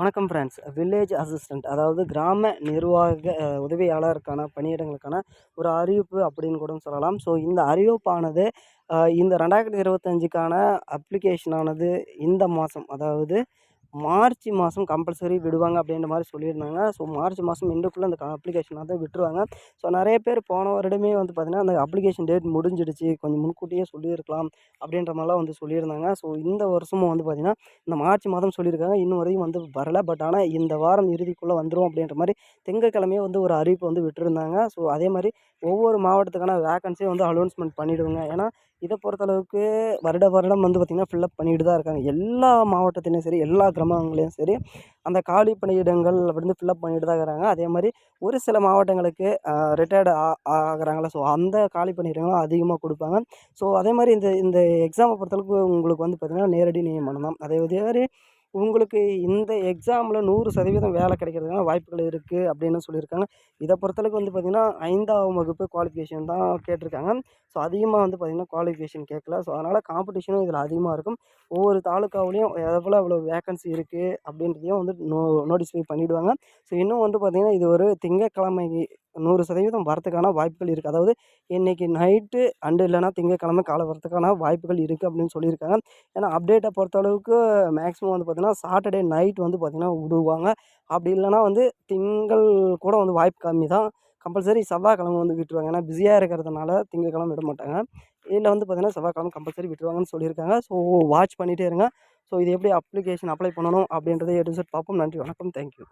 வணக்கம் friends village assistant அதாவது கிராம நிர்வாக உதவியாளருக்கான பணியிடங்களுக்கான ஒரு அறிவிப்பு அப்படின்னு கூட சொல்லலாம். ஸோ இந்த அறிவிப்பானது இந்த ரெண்டாயிரத்தி இருபத்தஞ்சுக்கான அப்ளிகேஷனானது இந்த மாதம் அதாவது மார்ச் மாதம் கம்பல்சரி விடுவாங்க அப்படின்ற மாதிரி சொல்லியிருந்தாங்க. ஸோ மார்ச் மாதம் இண்டுக்குள்ளே அந்த அப்ளிகேஷன் தான் விட்டுருவாங்க. ஸோ நிறைய பேர் போன வருடமே வந்து பார்த்திங்கன்னா அந்த அப்ளிகேஷன் டேட் முடிஞ்சிடுச்சு. கொஞ்சம் முன்கூட்டியே சொல்லியிருக்கலாம் அப்படின்ற மாதிரிலாம் வந்து சொல்லியிருந்தாங்க. ஸோ இந்த வருஷமும் வந்து பார்த்திங்கன்னா இந்த மார்ச் மாதம் சொல்லியிருக்காங்க. இன்னும் வரையும் வந்து வரல. பட் ஆனால் இந்த வாரம் இறுதிக்குள்ளே வந்துடும் அப்படின்ற மாதிரி திங்கட்கிழமையே வந்து ஒரு அறிவிப்பு வந்து விட்டுருந்தாங்க. ஸோ அதே மாதிரி ஒவ்வொரு மாவட்டத்துக்கான வேக்கன்சியும் வந்து அலௌன்ஸ்மெண்ட் பண்ணிவிடுவாங்க ஏன்னா இதை பொறுத்தளவுக்கு வருட வருடம் வந்து பார்த்திங்கன்னா ஃபில்லப் பண்ணிட்டு தான் இருக்காங்க. எல்லா மாவட்டத்திலையும் சரி எல்லா கிராமங்களையும் சரி அந்த காலி பணியிடங்கள் வந்து ஃபில்லப் பண்ணிட்டு தான் இருக்கிறாங்க அதே மாதிரி ஒரு சில மாவட்டங்களுக்கு ரிட்டையர்டு ஆகிறாங்களா ஸோ அந்த காலி பணியிடங்களும் அதிகமாக கொடுப்பாங்க. ஸோ அதே மாதிரி இந்த இந்த எக்ஸாமை பொறுத்தளவுக்கு உங்களுக்கு வந்து பார்த்திங்கன்னா நேரடி நியமனம் தான். அதே மாதிரி உங்களுக்கு இந்த எக்ஸாமில் நூறு சதவீதம் வேலை கிடைக்கிறதுக்கான வாய்ப்புகள் இருக்குது அப்படின்னு சொல்லியிருக்காங்க. இதை பொறுத்தளவுக்கு வந்து பார்த்திங்கன்னா ஐந்தாம் வகுப்பு குவாலிஃபிகேஷன் தான் கேட்டிருக்காங்க. ஸோ அதிகமாக வந்து பார்த்திங்கன்னா குவாலிஃபிகேஷன் கேட்கல ஸோ அதனால் காம்படிஷனும் இதில் அதிகமாக இருக்கும். ஒவ்வொரு தாலுக்காவிலையும் எவ்வளோ அவ்வளோ வேக்கன்சி இருக்குது அப்படின்றதையும் வந்து நோ நோட்டிஃபை பண்ணிவிடுவாங்க ஸோ இன்னும் வந்து பார்த்திங்கன்னா இது ஒரு திங்கட்கிழமை நூறு சதவீதம் வரத்துக்கான வாய்ப்புகள் இருக்குது அதாவது இன்றைக்கி நைட்டு அண்டு இல்லைனா திங்கக்கிழமை காலை வரத்துக்கான வாய்ப்புகள் இருக்குது அப்படின்னு சொல்லியிருக்காங்க. ஏன்னா அப்டேட்டை பொறுத்தளவுக்கு மேக்ஸிமம் வந்து பார்த்திங்கன்னா சாட்டர்டே நைட் வந்து பார்த்திங்கன்னா விடுவாங்க. அப்படி இல்லைனா வந்து திங்கள் கூட வந்து வாய்ப்பு கம்மி தான். கம்பல்சரி செவ்வாய்க்கிழமை வந்து விட்டுருவாங்க. ஏன்னா பிஸியாக இருக்கிறதுனால திங்கக்கிழமை விட மாட்டாங்க. இதில் வந்து பார்த்திங்கன்னா செவ்வாய்க்கிழமை கம்பல்சரி விட்டுருவாங்கன்னு சொல்லியிருக்காங்க. ஸோ வாட்ச் பண்ணிகிட்டே இருங்க. ஸோ இது எப்படி அப்ளிகேஷன் அப்ளை பண்ணணும் அப்படின்றத எடுத்து பார்ப்போம். நன்றி வணக்கம். தேங்க்யூ